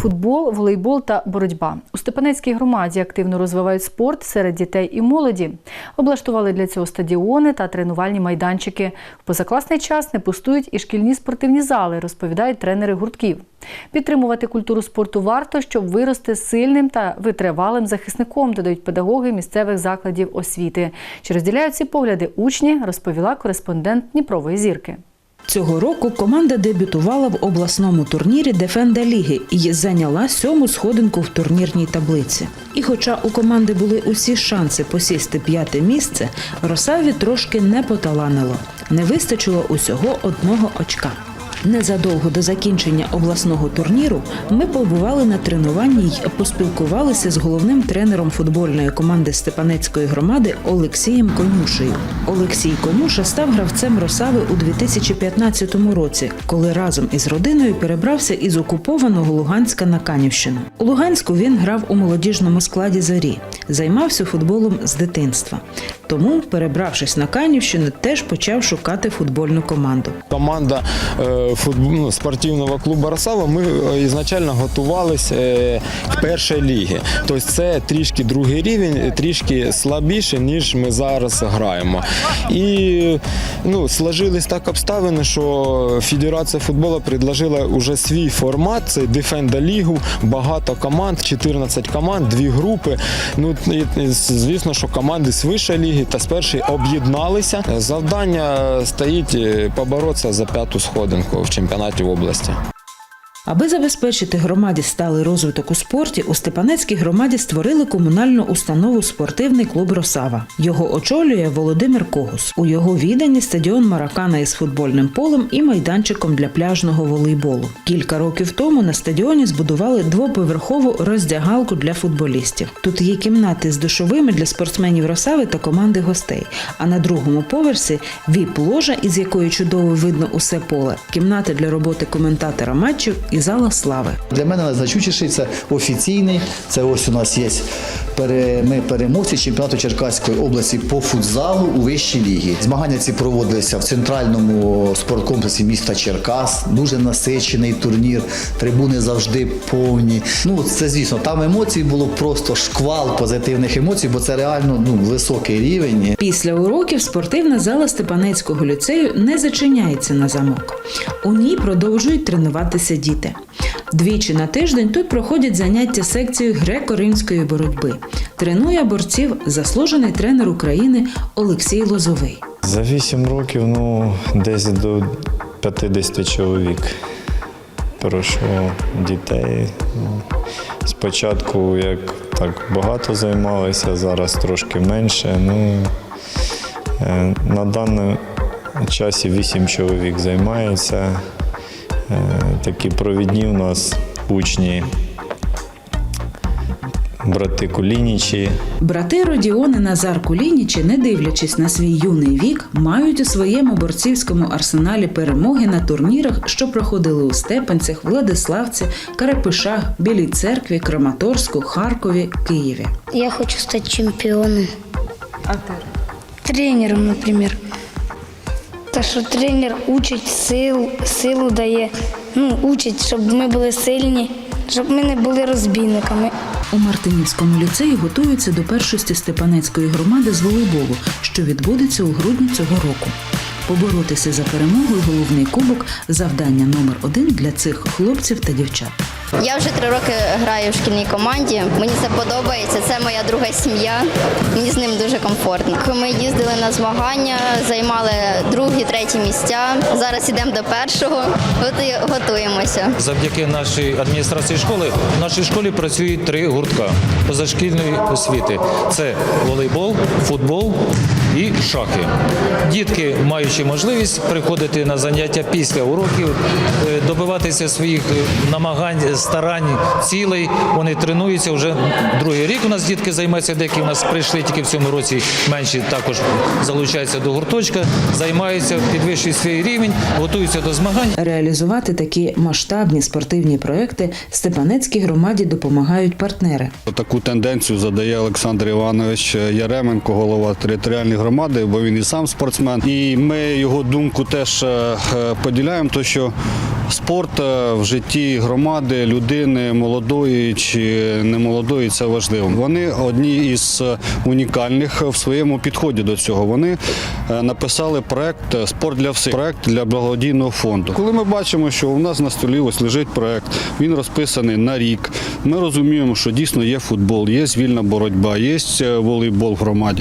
футбол, волейбол та боротьба. У Степанецькій громаді активно розвивають спорт серед дітей і молоді. Облаштували для цього стадіони та тренувальні майданчики. В позакласний час не пустують і шкільні спортивні зали, розповідають тренери гуртків. Підтримувати культуру спорту варто, щоб вирости сильним та витривалим захисником, додають педагоги місцевих закладів освіти. Чи розділяють ці погляди учні, розповіла кореспондент Дніпрової зірки. Цього року команда дебютувала в обласному турнірі Дефенда Ліги і зайняла сьому сходинку в турнірній таблиці. І хоча у команди були усі шанси посісти п'яте місце, Росаві трошки не поталанило. Не вистачило усього одного очка. Незадовго до закінчення обласного турніру ми побували на тренуванні й поспілкувалися з головним тренером футбольної команди Степанецької громади Олексієм Конюшею. Олексій Конюша став гравцем Росави у 2015 році, коли разом із родиною перебрався із окупованого Луганська на Канівщину. У Луганську він грав у молодіжному складі зорі, займався футболом з дитинства. Тому, перебравшись на Канівщину, теж почав шукати футбольну команду. Команда е, футб- ну, спортивного клубу Росава. Ми е, ізначально готувалися е, к першій лігі. Тобто це трішки другий рівень, трішки слабіше, ніж ми зараз граємо. І ну, сложились так обставини, що Федерація футболу предложила вже свій формат. Це Defenda Лігу, багато команд, 14 команд, дві групи. Ну і, звісно, що команди з вищої ліги та з першої об'єдналися. Завдання стоїть е, поборотися за п'яту сходинку в чемпіонаті області. Аби забезпечити громаді сталий розвиток у спорті, у Степанецькій громаді створили комунальну установу Спортивний клуб Росава. Його очолює Володимир Когус. У його відданні стадіон Маракана із футбольним полем і майданчиком для пляжного волейболу. Кілька років тому на стадіоні збудували двоповерхову роздягалку для футболістів. Тут є кімнати з душовими для спортсменів Росави та команди гостей. А на другому поверсі віп-ложа, із якої чудово видно усе поле, кімнати для роботи коментатора матчів і зала слави. Для мене найзначущіший це офіційний. Це ось у нас є ми переможці чемпіонату Черкаської області по футзалу у вищій лігі. Змагання ці проводилися в центральному спорткомплексі міста Черкас. Дуже насичений турнір. Трибуни завжди повні. Ну це звісно, там емоцій було просто шквал позитивних емоцій, бо це реально ну високий рівень. Після уроків спортивна зала Степанецького ліцею не зачиняється на замок. У ній продовжують тренуватися діти. Двічі на тиждень тут проходять заняття секцією греко-римської боротьби. Тренує борців заслужений тренер України Олексій Лозовий. За 8 років, ну, десь до 50 чоловік пройшло дітей. Ну, Спочатку як так багато займалися, зараз трошки менше. Ну, е, на даному часі 8 чоловік займається. Е, Такі провідні у нас учні, брати Кулінічі, Брати Родіон і Назар Кулінічі, не дивлячись на свій юний вік, мають у своєму борцівському арсеналі перемоги на турнірах, що проходили у Степанцях, Владиславці, Карапишах, Білій церкві, Краматорську, Харкові, Києві. Я хочу стать чемпионом. А ти? Тренером, например. Та що тренер учить сил, силу дає, ну, учить, щоб ми були сильні, щоб ми не були розбійниками. У Мартинівському ліцеї готуються до першості Степанецької громади з волейболу, що відбудеться у грудні цього року. Поборотися за перемогу головний кубок завдання номер один для цих хлопців та дівчат. Я вже три роки граю в шкільній команді. Мені це подобається. Це моя друга сім'я. Мені з ним дуже комфортно. Ми їздили на змагання, займали другі, треті місця. Зараз йдемо до першого. От і готуємося. Завдяки нашій адміністрації школи в нашій школі працюють три гуртка позашкільної освіти: це волейбол, футбол і шахи. Дітки, маючи можливість приходити на заняття після уроків, е, добиватися своїх е, намагань, старань, цілей. Вони тренуються вже другий рік. У нас дітки займаються, деякі у нас прийшли тільки в цьому році. Менші також залучаються до гурточка, займаються, підвищують свій рівень, готуються до змагань. Реалізувати такі масштабні спортивні проекти Степанецькій громаді допомагають партнери. Таку тенденцію задає Олександр Іванович Яременко, голова територіальної громади, бо він і сам спортсмен. І ми його думку теж е, е, поділяємо, то що спорт е, в житті громади, людини молодої чи немолодої це важливо. Вони одні із унікальних в своєму підході до цього. Вони написали проект Спорт для всіх, проект для благодійного фонду. Коли ми бачимо, що у нас на столі ось лежить проект, він розписаний на рік. Ми розуміємо, що дійсно є футбол, є вільна боротьба, є волейбол в громаді.